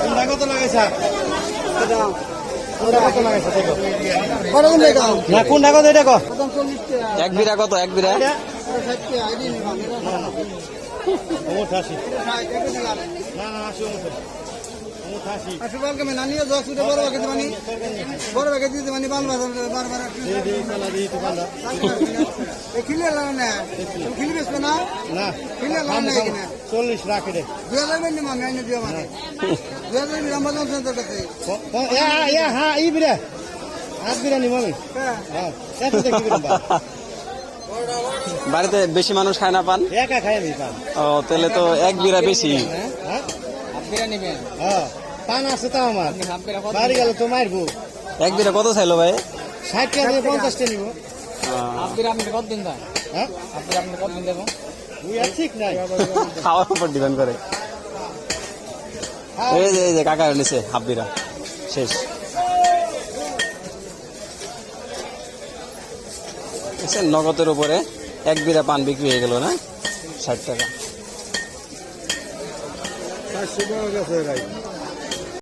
কোনটা কত লাগাইছা কোনটা কত লাগাইছা দেখো বড় কোন না কোনটা কত এটা কো প্রথম চল্লিশ টাকা এক বিরা কত এক নিবা ওমর আশি না মানে খিলে বেসবে না না খিলে না চল্লিশ রাখে রে। মানে ইয়া ইয়া হ্যাঁ ই বিরা হাত বিরা নিব আমি হ্যাঁ হ্যাঁ। বাড়িতে বেশি মানুষ খায় না পান? একা খাই আমি পান। ও তাহলে তো এক বিরা বেশি। হ্যাঁ? হ্যাঁ পান আছে তো আমার। বাড়ি গেলে তো মারবো এক বিরা কত চাইলো ভাই? ষাট টাকা দিয়ে পঞ্চাশটা নিব। আপনি আপনি কত দিন? হ্যাঁ? আপনি আপনি কত দিন দেবো? খাওয়ার উপর ডিপেন্ড করে। এই যে এই যে কাকা নিছে হাফ বিরা শেষ নগদের উপরে এক বিরা পান বিক্রি হয়ে গেল না? ষাট টাকা।